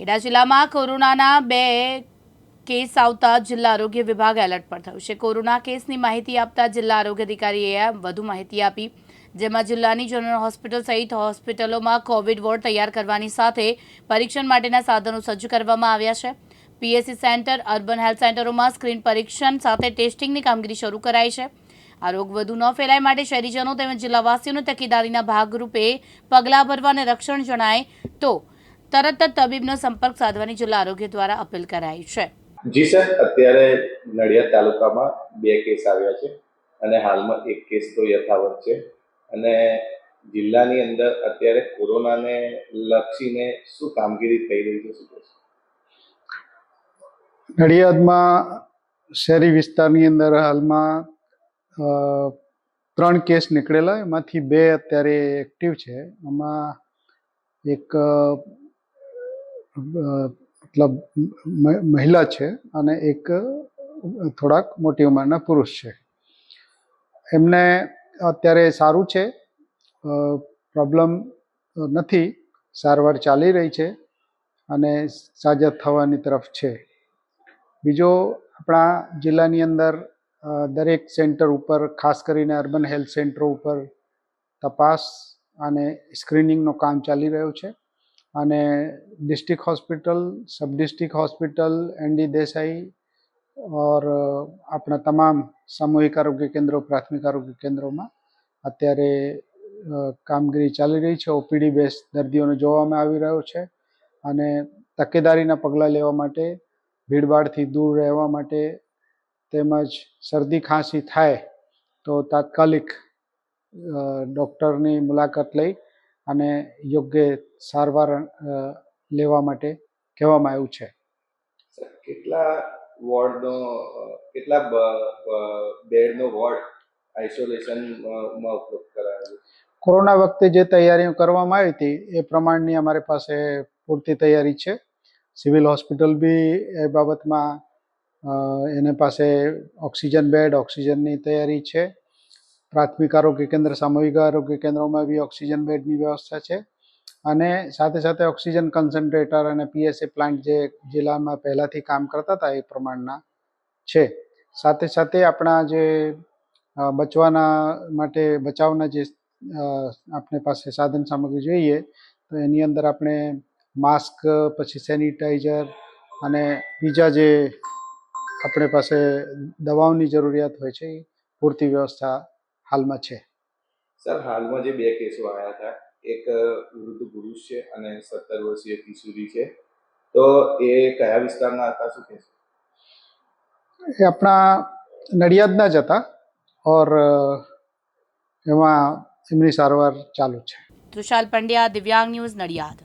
ખેડા જિલ્લામાં કોરોનાના બે કેસ આવતા જિલ્લા આરોગ્ય વિભાગ એલર્ટ પર થયું છે. કોરોના કેસની માહિતી આપતા જિલ્લા આરોગ્ય અધિકારીએ વધુ માહિતી આપી, જેમાં જિલ્લાની જનરલ હોસ્પિટલ સહિત હોસ્પિટલોમાં કોવિડ વોર્ડ તૈયાર કરવાની સાથે પરીક્ષણ માટેના સાધનો સજ્જ કરવામાં આવ્યા છે. પીએસસી સેન્ટર, અર્બન હેલ્થ સેન્ટરોમાં સ્ક્રીન પરીક્ષણ સાથે ટેસ્ટિંગની કામગીરી શરૂ કરાઈ છે. આ રોગ વધુ ન ફેલાય માટે શહેરીજનો તેમજ જિલ્લાવાસીઓને તકેદારીના ભાગરૂપે પગલાં ભરવા અને રક્ષણ જણાય તો તરત જ તબીબનો સંપર્ક સાધવાની જિલ્લા આરોગ્ય દ્વારા અપીલ કરાઈ છે. જી સર અત્યારે નડિયાદ તાલુકામાં બે કેસ આવ્યા છે અને હાલમાં એક કેસ તો યથાવત છે. અને જિલ્લાની અંદર અત્યારે કોરોનાને લક્ષીને શું કામગીરી થઈ રહી છે શું? નડિયાદમાં શહેરી વિસ્તારની અંદર હાલમાં ત્રણ કેસ નીકળેલા. એમાંથી બે અત્યારે એક્ટિવ છે. એમાં એક મતલબ મહિલા છે અને એક થોડાક મોટી ઉંમરના પુરુષ છે. એમને અત્યારે સારું છે. પ્રોબ્લેમ નથી. સારવાર ચાલી રહી છે અને સાજા થવાની તરફ છે. બીજો આપણા જિલ્લાની અંદર દરેક સેન્ટર ઉપર, ખાસ કરીને અર્બન હેલ્થ સેન્ટરો ઉપર તપાસ અને સ્ક્રીનિંગનું કામ ચાલી રહ્યું છે. અને district hospital sub district hospital ND Desai ઓર આપણા તમામ સામૂહિક આરોગ્ય કેન્દ્રો, પ્રાથમિક આરોગ્ય કેન્દ્રોમાં અત્યારે કામગીરી ચાલી રહી છે. ઓપીડી બેસ દર્દીઓને જોવામાં આવી રહ્યો છે અને તકેદારીના પગલાં લેવા માટે, ભીડભાડથી દૂર રહેવા માટે તેમજ શરદી ખાંસી થાય તો તાત્કાલિક ડૉક્ટરની મુલાકાત લઈ અને યોગ્ય સારવાર લેવા માટે કહેવામાં આવ્યું છે. કેટલા વોર્ડનો કેટલા બેડનો વોર્ડ આઇસોલેશનમાં ઉપલબ્ધ કરાયો? કોરોના વખતે જે તૈયારીઓ કરવામાં આવી હતી એ પ્રમાણની અમારી પાસે પૂરતી તૈયારી છે. સિવિલ હોસ્પિટલ બી એ બાબતમાં એને પાસે ઓક્સિજન બેડ ઓક્સિજનની તૈયારી છે. પ્રાથમિક આરોગ્ય કેન્દ્ર સામૂહિક આરોગ્ય કેન્દ્રોમાં બી ઓક્સિજન બેડની વ્યવસ્થા છે. અને સાથે સાથે ઓક્સિજન કન્સન્ટ્રેટર અને પીએસએ પ્લાન્ટ જે જિલ્લામાં પહેલાંથી કામ કરતા હતા એ પ્રમાણના છે. સાથે સાથે આપણા જે બચવાના માટે બચાવના જે આપણે પાસે સાધન સામગ્રી જોઈએ તો એની અંદર આપણે માસ્ક, પછી સેનિટાઈઝર અને બીજા જે આપણે પાસે દવાઓની જરૂરિયાત હોય છે એ પૂરતી વ્યવસ્થા હાલમાં છે? સર હાલમાં જે બે કેસો આવ્યા હતા એક વૃદ્ધ પુરુષ છે અને સત્તર વર્ષીય કિશોરી છે. તો એ કયા વિસ્તારના હતા શું કહેશો એ આપણા નડિયાદના જ હતા ઓર એમાં એમની સારવાર ચાલુ છે. તૃષાલ પંડ્યા દિવ્યાંગ ન્યૂઝ નડિયાદ.